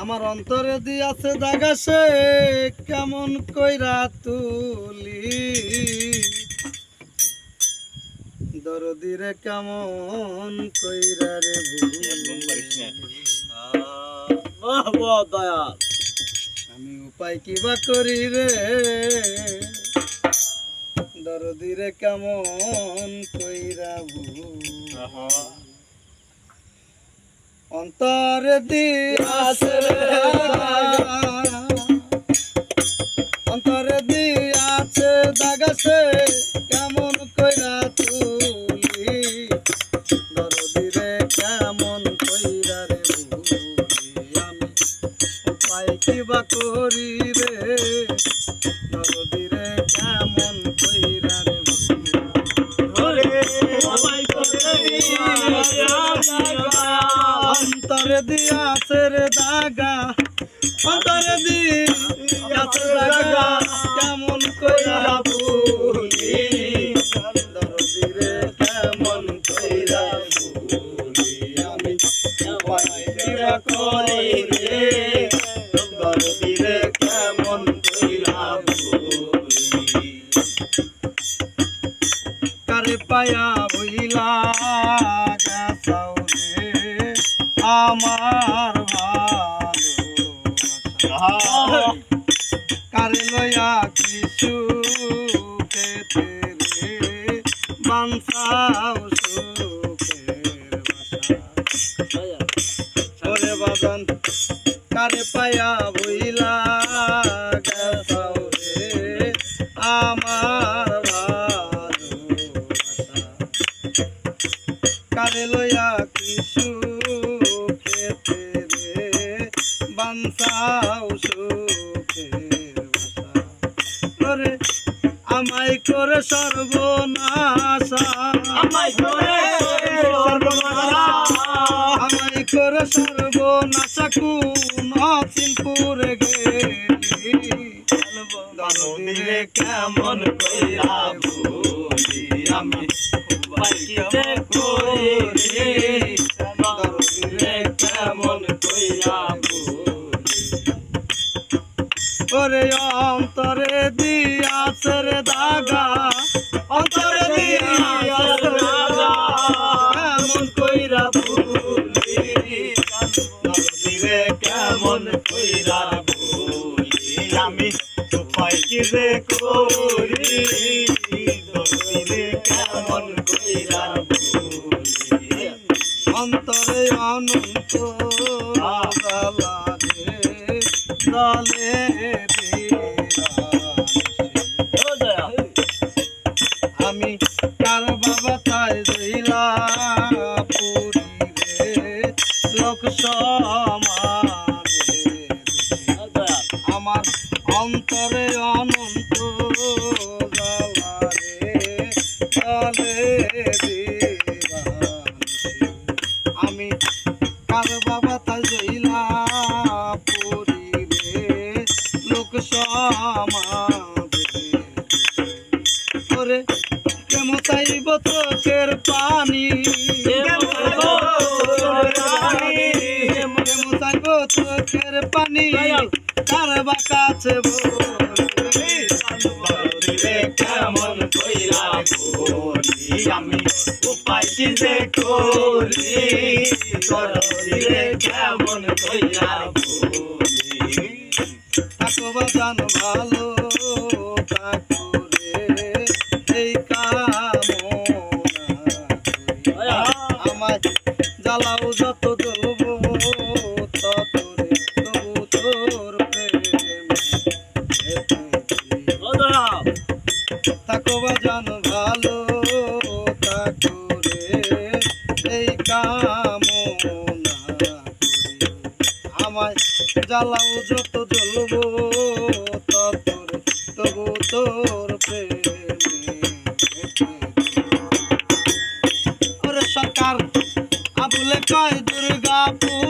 আমার অন্তরে দিয়াছে দাগা সে, কেমন কইরা তুলি। দরদিরে কেমন কইরা রে ভুলি। আমি উপায় কিবা করি রে? দরদিরে কেমন কইরা ভুলি। অন্তরে অন্তরে দিয়াছে দাগাছে কেমন কইরা তুলি? দরদিরে কেমন কইরা রে আমি? উপায় কিবা করি রে? দরদিরে কেমন অন্তরে দিয়াছে রে দাগা। অন্তরে দিয়াছে দাগা কেমন কইরা আমার ভালো কারে লয়া কিছু খেতে রে? বানসাও সুখের ওরে কারে পায়া বইলা গাছাও রে? আমার ওরে আমায় করে সর্বনাশা। আমায় করে সর্বনাশা। আমায় করে সর্বনাশা কোন গেলি। দরদিরে কেমন কইরা ভুলি আমি। করি। অন্তরে দিয়াছে রে দাগা অন্তরে দিয়াছে রে দাগা এমন কইরা ভুলি দরদিরে কেমন কইরা ভুলি আমি উপায় কি রে করি দরদিরে কেমন কইরা ভুলি অন্তরে অনন্ত জ্বালা রে সমাজে কেমন চাইব চোখের পানি? কেমন চাইব চোখের পানি? কার বা কাছে কেমন কইরা আমি? উপায় কি যে করি? কেমন কইরা বাজান জ্বালাও যত জ্বলবো তত রে তবু তোর প্রেমে। সরকার আবুলে কয় দুর্গাপুরি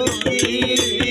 করি